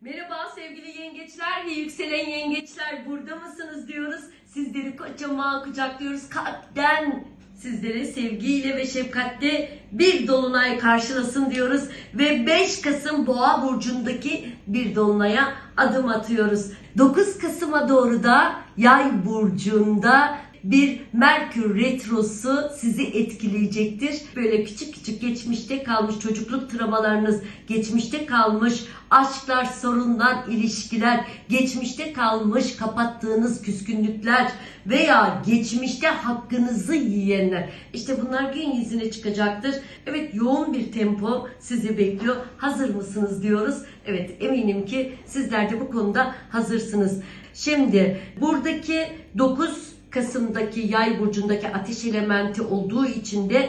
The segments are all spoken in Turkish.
Merhaba sevgili yengeçler ve yükselen yengeçler burada mısınız diyoruz. Sizleri kocaman kucaklıyoruz kalpten. Sizlere sevgiyle ve şefkatle bir dolunay karşılasın diyoruz. Ve 5 Kasım Boğa Burcu'ndaki bir dolunaya adım atıyoruz. 9 Kasım'a doğru da Yay Burcu'nda bir Merkür Retrosu sizi etkileyecektir. Böyle küçük küçük geçmişte kalmış çocukluk travmalarınız, geçmişte kalmış aşklar, sorunlar, ilişkiler, geçmişte kalmış kapattığınız küskünlükler veya geçmişte hakkınızı yiyenler. İşte bunlar gün yüzüne çıkacaktır. Evet yoğun bir tempo sizi bekliyor. Hazır mısınız diyoruz. Evet eminim ki sizler de bu konuda hazırsınız. Şimdi buradaki 9 Kasım'daki yay burcundaki ateş elementi olduğu için de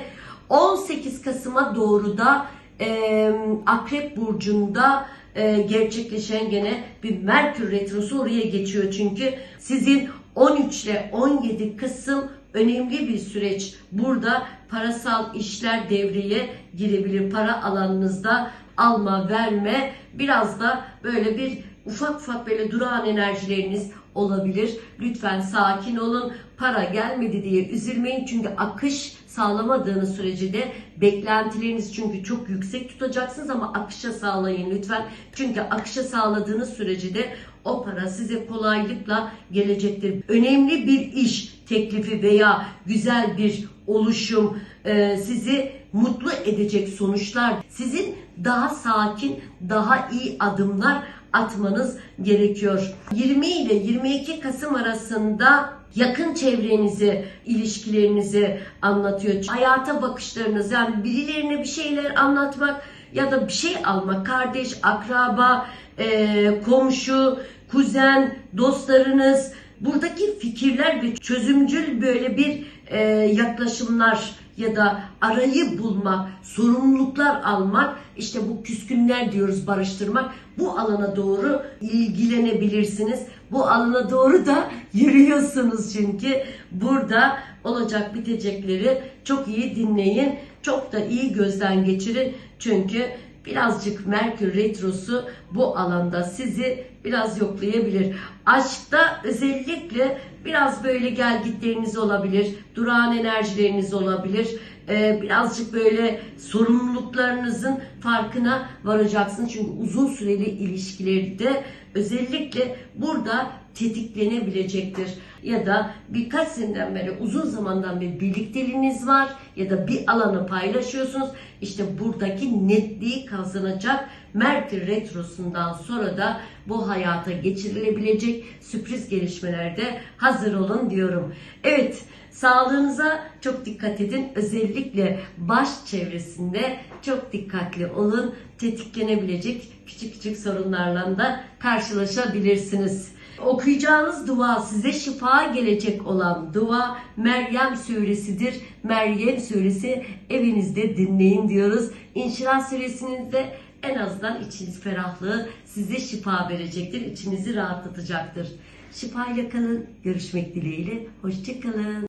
18 Kasım'a doğru da e, Akrep burcunda e, gerçekleşen gene bir Merkür Retrosu oraya geçiyor çünkü sizin 13 ile 17 Kasım önemli bir süreç. Burada parasal işler devreye girebilir. Para alanınızda alma verme biraz da böyle bir ufak ufak böyle durağan enerjileriniz olabilir. Lütfen sakin olun. Para gelmedi diye üzülmeyin. Çünkü akış sağlamadığınız sürece de beklentileriniz çünkü çok yüksek tutacaksınız ama akışa sağlayın lütfen. Çünkü akışa sağladığınız sürece de o para size kolaylıkla gelecektir. Önemli bir iş teklifi veya güzel bir oluşum e, sizi mutlu edecek sonuçlar sizin daha sakin, daha iyi adımlar atmanız gerekiyor. 20 ile 22 Kasım arasında yakın çevrenizi, ilişkilerinizi anlatıyor. Hayata bakışlarınız yani birilerine bir şeyler anlatmak ya da bir şey almak, kardeş, akraba, e, komşu, kuzen, dostlarınız, buradaki fikirler ve çözümcül böyle bir e, yaklaşımlar ya da arayı bulmak, sorumluluklar almak, işte bu küskünler diyoruz barıştırmak. Bu alana doğru ilgilenebilirsiniz. Bu alana doğru da yürüyorsunuz çünkü burada olacak bitecekleri çok iyi dinleyin. Çok da iyi gözden geçirin. Çünkü birazcık Merkür Retrosu bu alanda sizi biraz yoklayabilir. Aşkta özellikle biraz böyle gelgitleriniz olabilir, durağan enerjileriniz olabilir. Ee, birazcık böyle sorumluluklarınızın farkına varacaksınız. Çünkü uzun süreli ilişkilerde özellikle burada tetiklenebilecektir. Ya da birkaç seneden beri uzun zamandan beri birlikteliğiniz var ya da bir alanı paylaşıyorsunuz. İşte buradaki netliği kazanacak Merkür Retrosu'ndan sonra da bu hayata geçirilebilecek sürpriz gelişmelerde hazır olun diyorum. Evet sağlığınıza çok dikkat edin. Özellikle baş çevresinde çok dikkatli olun. Tetiklenebilecek küçük küçük sorunlarla da karşılaşabilirsiniz. Okuyacağınız dua size şifa gelecek olan dua Meryem suresidir. Meryem suresi evinizde dinleyin diyoruz. İnşirah suresinin de en azından içiniz ferahlığı size şifa verecektir. İçinizi rahatlatacaktır. Şifayla kalın. Görüşmek dileğiyle. Hoşçakalın.